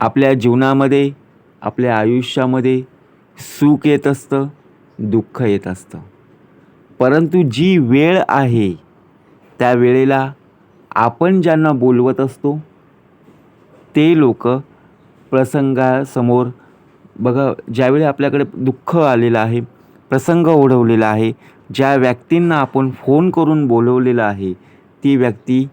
आपल्या जीवनामध्ये आपल्या आयुष्यामध्ये सुख येत असतं दुःख येत असतं. परंतु जी वेळ आहे त्या वेळेला आपण ज्यांना बोलवत असतो ते लोक प्रसंगासमोर बघा ज्यावेळी आपल्याकडे दुःख आलेलं आहे प्रसंग ओढवलेला आहे ज्या व्यक्तींना आपण फोन करून बोलवलेलं आहे ती व्यक्ती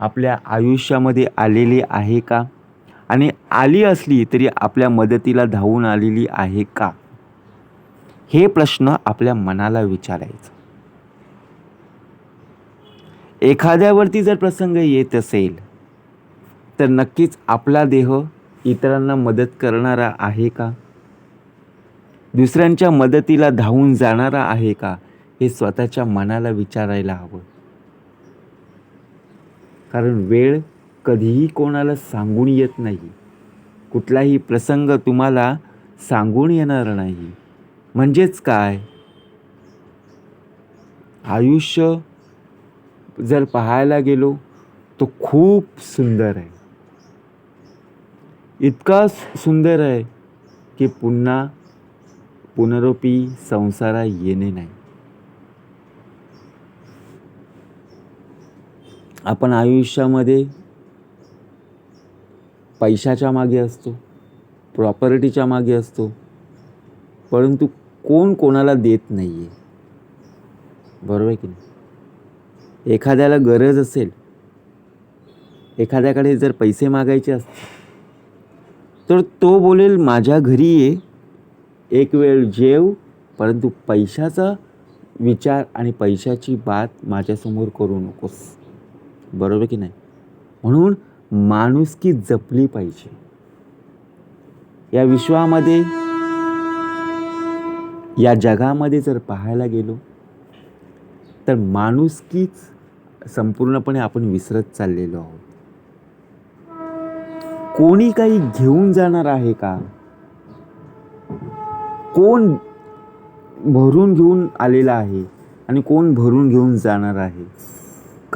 आपल्या आयुष्यामध्ये आलेली आहे का? आणि आली असली तरी आपल्या मदतीला धावून आलेली आहे का? हे प्रश्न आपल्या मनाला विचारायचं. एखाद्यावरती जर प्रसंग येत असेल तर नक्कीच आपला देह इतरांना मदत करणारा आहे का? दुसऱ्यांच्या मदतीला धावून जाणारा आहे का? हे स्वतःच्या मनाला विचारायला हवं. कारण वेळ कधीही कोणाला सांगून येत नाही. कुठलाही प्रसंग तुम्हाला सांगून येणार नाही. म्हणजेच काय? आयुष्य जर पाहायला गेलो तो खूप सुंदर आहे. इतका सुंदर आहे की पुन्हा पुनरोपी संसारा येणे नाही. आपण आयुष्यामध्ये पैशाच्या मागे असतो प्रॉपर्टीच्या मागे असतो परंतु कोण कोणाला देत नाही आहे बरोबर आहे की नाही? एखाद्याला गरज असेल एखाद्याकडे जर पैसे मागायचे असतील तर तो बोलेल माझ्या घरी ये एक वेळ जेव परंतु पैशाचा विचार आणि पैशाची बात माझ्यासमोर करू नकोस. बरोबर की नाही? म्हणून माणुसकी जपली पाहिजे. या विश्वामध्ये या जगामध्ये जर पाहायला गेलो तर माणुसकीच संपूर्णपणे आपण विसरत चाललेलो आहोत. कोणी काही घेऊन जाणार आहे का? कोण भरून घेऊन आलेला आहे आणि कोण भरून घेऊन जाणार आहे?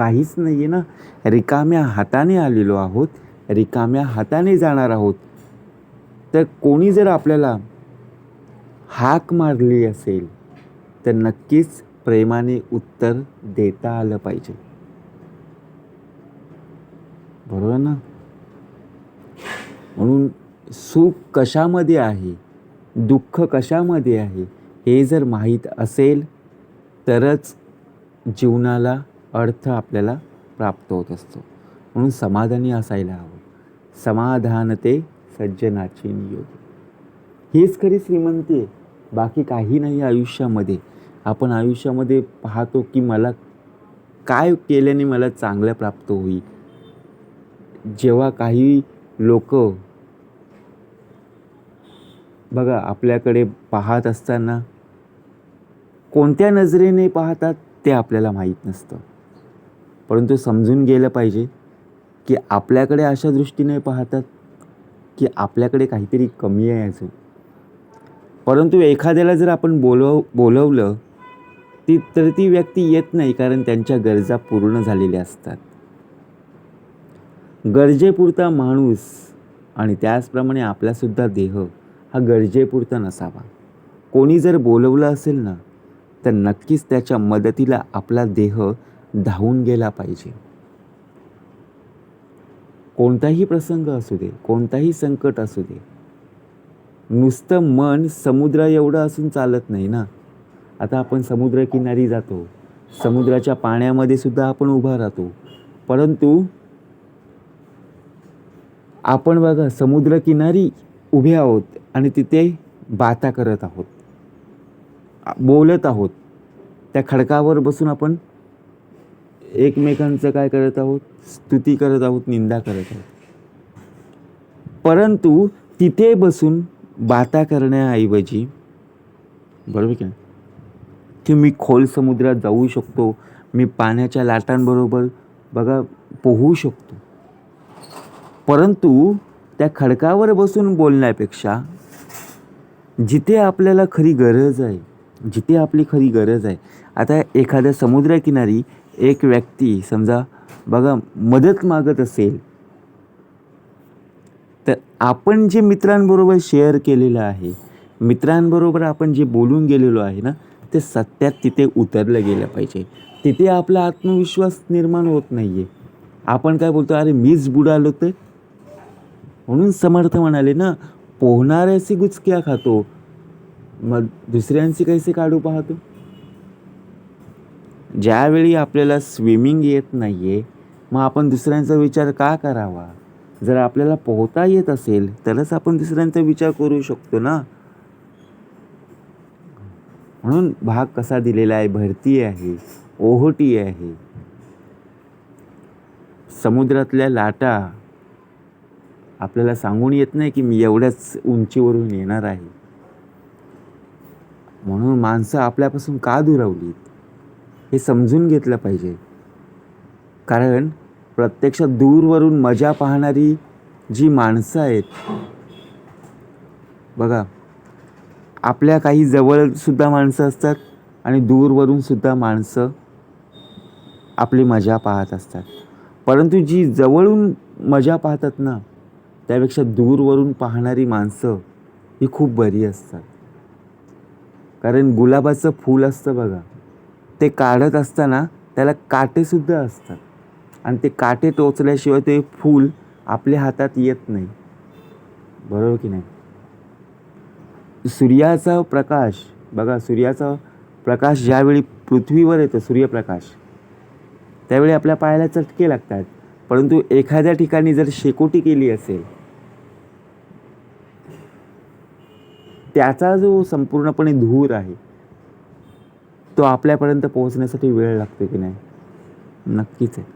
काहीच नाही आहे ना. रिकाम्या हाताने आलेलो आहोत. रिकाम्या हाताने जाणार आहोत. तर कोणी जर आपल्याला हाक मारली असेल तर नक्कीच प्रेमाने उत्तर देता आलं पाहिजे. बरोबर ना? म्हणून सुख कशामध्ये आहे? दुःख कशामध्ये आहे? हे जर माहीत असेल तरच जीवनाला अर्थ आपल्याला प्राप्त होत असतो. म्हणून समाधानी असायला हवं. समाधानते सज्जनाची नियोग हीच खरी श्रीमंती आहे. बाकी काही नाही आयुष्यामध्ये. आपण आयुष्यामध्ये पाहतो की मला काय केल्याने मला चांगलं प्राप्त होईल. जेव्हा काही लोक बघा आपल्याकडे पाहत असताना कोणत्या नजरेने पाहतात ते आपल्याला माहीत नसतं. परंतु समजून गेलं पाहिजे की आपल्याकडे अशा दृष्टीने पाहतात की आपल्याकडे काहीतरी कमी आहे अजून परंतु एखाद्याला जर आपण बोलव बोलवलं ती तर ती व्यक्ती येत नाही कारण त्यांच्या गरजा पूर्ण झालेल्या असतात. गरजेपुरता माणूस आणि त्याचप्रमाणे आपलासुद्धा देह हा गरजेपुरता नसावा. कोणी जर बोलवलं असेल ना तर नक्कीच त्याच्या मदतीला आपला देह धावून गेला पाहिजे. कोणताही प्रसंग असू दे कोणताही संकट असू दे नुसतं मन समुद्रा एवढं असून चालत नाही ना. आता आपण समुद्रकिनारी जातो समुद्राच्या पाण्यामध्ये सुद्धा आपण उभा राहतो. परंतु आपण बघा समुद्रकिनारी उभे आहोत आणि तिथे बाता करत आहोत बोलत आहोत. त्या खडकावर बसून आपण एकमेकांचं काय करत आहोत? स्तुती करत आहोत निंदा करत आहोत. परंतु तिथे बसून बाता करण्याऐवजी बरोबर की की मी खोल समुद्रात जाऊ शकतो मी पाण्याच्या लाटांबरोबर बघा पोहू शकतो. परंतु त्या खडकावर बसून बोलण्यापेक्षा जिथे आपल्याला खरी गरज आहे जिथे आपली खरी गरज आहे आता एखाद्या समुद्रकिनारी एक व्यक्ती समजा बघा मदत मागत असेल तर आपण जे मित्रांबरोबर शेअर केलेलं आहे मित्रांबरोबर आपण जे बोलून गेलेलो आहे ना ते सत्यात तिथे उतरलं गेलं पाहिजे. तिथे आपला आत्मविश्वास निर्माण होत नाही आहे आपण काय बोलतो अरे मीच बुडालो ते म्हणून समर्थ म्हणाले ना पोहणाऱ्याशी गुचक्या खातो मग दुसऱ्यांशी कैसे काढू पाहतो? ज्यावेळी आपल्याला स्विमिंग येत नाही आहे मग आपण दुसऱ्यांचा विचार का करावा? जर आपल्याला पोहता येत असेल तरच आपण दुसऱ्यांचा विचार करू शकतो ना? म्हणून भाग कसा दिलेला आहे भरती आहे ओहोटी आहे. समुद्रातल्या लाटा आपल्याला सांगून येत नाही की मी एवढ्याच उंचीवरून येणार आहे. म्हणून माणसं आपल्यापासून का दुरावलीत? हे समजून घेतलं पाहिजे. कारण प्रत्यक्षात दूरवरून मजा पाहणारी जी माणसं आहेत बघा आपल्या काही जवळसुद्धा माणसं असतात आणि दूरवरूनसुद्धा माणसं आपली मजा पाहत असतात. परंतु जी जवळून मजा पाहतात ना त्यापेक्षा दूरवरून पाहणारी माणसं ही खूप बरी असतात. कारण गुलाबाचं फूल असतं बघा. ते काढत असताना त्याला काटेसुद्धा असतात. आणि ते काटे टोचल्याशिवाय ते फूल आपल्या हातात येत नाही. बरोबर की नाही? सूर्याचा प्रकाश बघा सूर्याचा प्रकाश ज्यावेळी पृथ्वीवर येतो सूर्यप्रकाश त्यावेळी आपल्या पायाला चटके लागतात. परंतु एखाद्या ठिकाणी जर शेकोटी केली असेल त्याचा जो संपूर्णपणे धूर आहे तो आपल्यापर्यंत पोहोचण्यासाठी वेळ लागतो की नाही? नक्कीच आहे.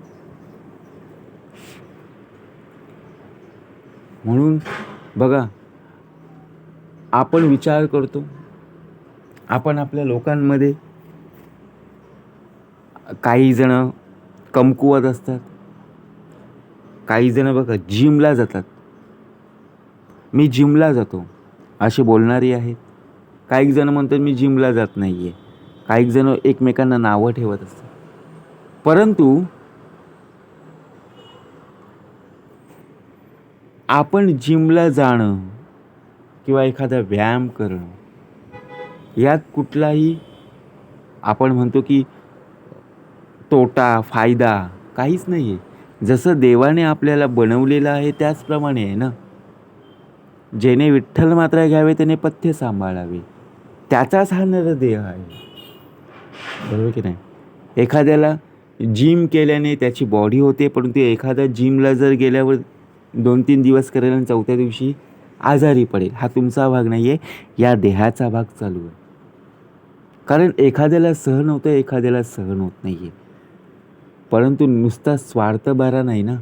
म्हणून बघा आपण विचार करतो आपण आपल्या लोकांमध्ये काही जण कमकुवत असतात काही जण बघा जिमला जातात. मी जिमला जातो असे बोलणारी आहेत. काही जण म्हणतात मी जिमला जात नाही आहे काही जण एकमेकांना नावं ठेवत असतात. परंतु आपण जिमला जाणं किंवा एखादा व्यायाम करणं यात कुठलाही आपण म्हणतो की तोटा फायदा काहीच नाही आहे जसं देवाने आपल्याला बनवलेलं आहे त्याचप्रमाणे आहे ना? जेणे विठ्ठल मात्रा घ्यावे त्याने पथ्य सांभाळावे. त्याचाच हा नरदेह आहे. बरोबर की नाही? एखाद्याला जिम केल्याने त्याची बॉडी होते परंतु एखादा जिमला जर गेल्यावर दोन तीन दिवस करेल आणि चौथ्या दिवशी आजारी पडेल. हा तुमचा भाग नाही आहे या देहाचा भाग चालू आहे. कारण एखाद्याला सहन होतं एखाद्याला सहन होत नाही आहे परंतु नुसता स्वार्थ बरा नाही ना?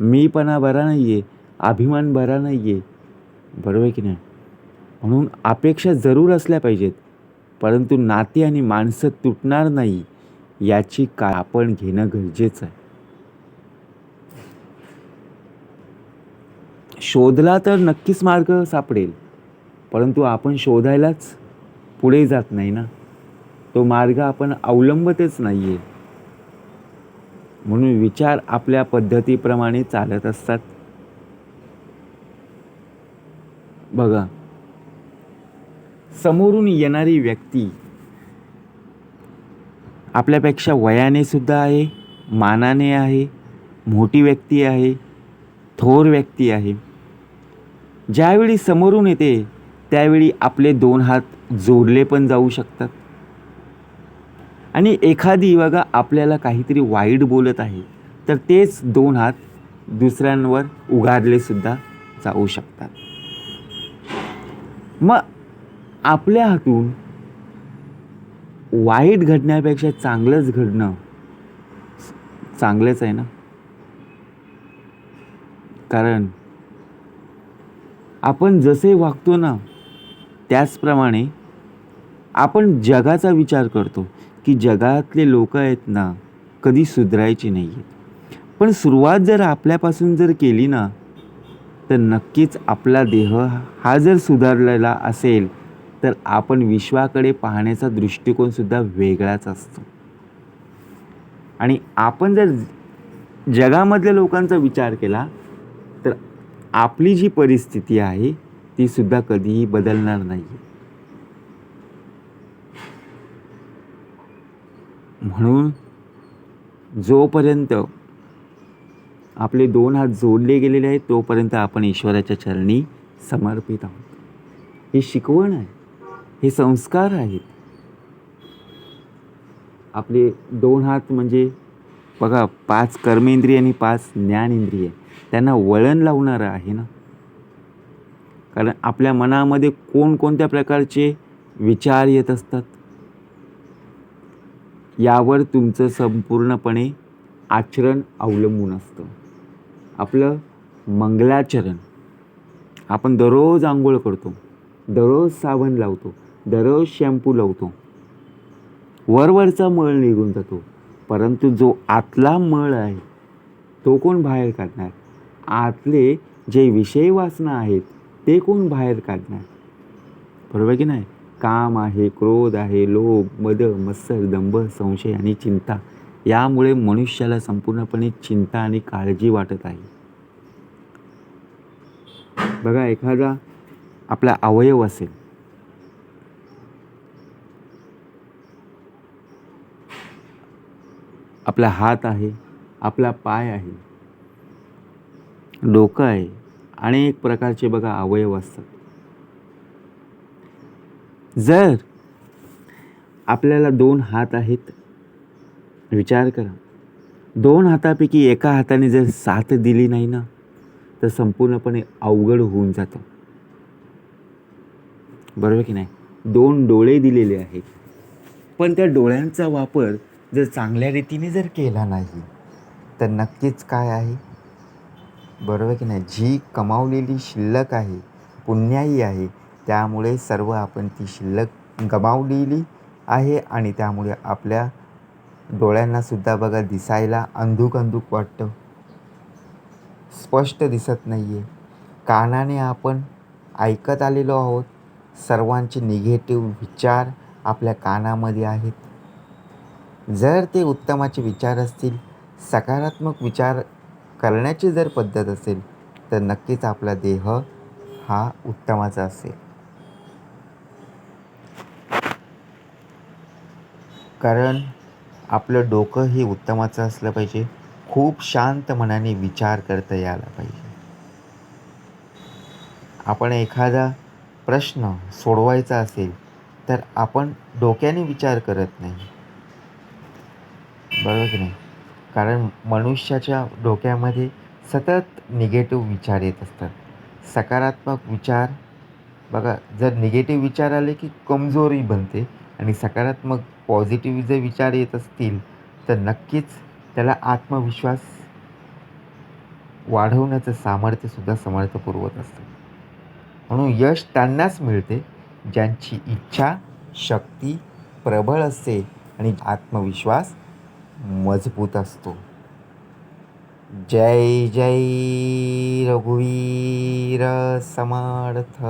मीपणा बरा नाही आहे अभिमान बरा नाही आहे बरोबर की नाही? म्हणून अपेक्षा जरूर असल्या पाहिजेत. परंतु नाती आणि माणसं तुटणार नाही याची का आपण घेणं गरजेचं आहे. शोधला तर नक्कीच मार्ग सापडेल परंतु आपण शोधायलाच पुढे जात नाही ना? तो मार्ग आपण अवलंबतच नाही आहे म्हणून विचार आपल्या पद्धतीप्रमाणे चालत असतात. बघा समोरून येणारी व्यक्ती आपल्यापेक्षा वयाने सुद्धा आहे मानाने आहे मोठी व्यक्ती आहे थोर व्यक्ती आहे. ज्यावेळी समोरून येते त्यावेळी आपले दोन हात जोडले पण जाऊ शकतात. आणि एखादी बघा आपल्याला काहीतरी वाईट बोलत आहे तर तेच दोन हात दुसऱ्यांवर उगारले सुद्धा जाऊ शकतात. मग आपल्या हातून वाईट घडण्यापेक्षा चांगलंच घडणं चांगलंच आहे ना? कारण आपण जसे वागतो ना त्याचप्रमाणे आपण जगाचा विचार करतो की जगातले लोक आहेत ना कधी सुधरायची नाही आहेत पण सुरुवात जर आपल्यापासून जर केली ना तर नक्कीच आपला देह हा जर सुधारलेला असेल तर आपण विश्वाकडे पाहण्याचा दृष्टिकोनसुद्धा वेगळाच असतो. आणि आपण जर जगामधल्या लोकांचा विचार केला तर आपली जी परिस्थिती आहे ती सुद्धा कधीही बदलणार नाही म्हणून जोपर्यंत आपले दोन हात जोडले गेलेले आहेत तोपर्यंत आपण ईश्वराच्या चरणी समर्पित आहोत. ही शिकवण आहे. हे संस्कार आहेत. आपले दोन हात म्हणजे बघा पाच कर्मेंद्रिय आणि पाच ज्ञानेंद्रिय. त्यांना वळण लावणारं आहे ना? कारण आपल्या मनामध्ये कोणकोणत्या प्रकारचे विचार येत असतात? यावर तुमचं संपूर्णपणे आचरण अवलंबून असतं. आपलं मंगलाचरण. आपण दररोज आंघोळ करतो. दररोज साबण लावतो. दररोज शॅम्पू लावतो. वरवरचा मळ निघून जातो. परंतु जो आतला मळ आहे तो कोण बाहेर काढणार? आतले जे विषय वासना आहेत ते कोण बाहेर काढणार? बरोबर की नाही? काम आहे क्रोध आहे लोभ मद मत्सर दंभ संशय आणि चिंता. यामुळे मनुष्याला संपूर्णपणे चिंता आणि काळजी वाटत आहे. बघा एखादा आपला अवयव असेल आपला हात आहे आपला पाय आहे. डोकं आहे अनेक प्रकारचे बघा अवयव असतात. जर आपल्याला दोन हात आहेत विचार करा. दोन हातापैकी एका हाताने जर साथ दिली नाही ना तर संपूर्णपणे अवघड होऊन जातं. बरोबर की नाही? दोन डोळे दिलेले आहेत. पण त्या डोळ्यांचा वापर जर चांगल्या रीतीने जर केला नाही तर नक्कीच काय आहे? बरोबर की नाही? जी कमावलेली शिल्लक आहे पुण्याई आहे त्यामुळे सर्व आपण ती शिल्लक गमावलेली आहे आणि त्यामुळे आपल्या डोळ्यांनासुद्धा बघा दिसायला अंधुक अंधुक वाटतं. स्पष्ट दिसत नाही आहे कानाने आपण ऐकत आलेलो आहोत. सर्वांचे निगेटिव्ह विचार आपल्या कानामध्ये आहेत. जर ते उत्तमाचे विचार असतील सकारात्मक विचार करण्याची जर पद्धत असेल तर नक्कीच आपला देह हा उत्तमाचा असेल. कारण आपलं डोकं हे उत्तमाचं असलं पाहिजे. खूप शांत मनाने विचार करता यायला पाहिजे. आपण एखादा प्रश्न सोडवायचा असेल तर आपण डोक्याने विचार करत नाही. बरोबर की नाही? कारण मनुष्याच्या डोक्यामध्ये सतत निगेटिव्ह विचार येत असतात. सकारात्मक विचार बघा जर निगेटिव्ह विचार आले की कमजोरी बनते आणि सकारात्मक पॉझिटिव्ह जर विचार येत असतील तर नक्कीच त्याला आत्मविश्वास वाढवण्याचं सामर्थ्यसुद्धा समर्थ पुरवत असतं. म्हणून यश त्यांनाच मिळते ज्यांची इच्छा शक्ती प्रबळ असते आणि आत्मविश्वास मजबूत असतो. जय जय रघुवीर समर्थ.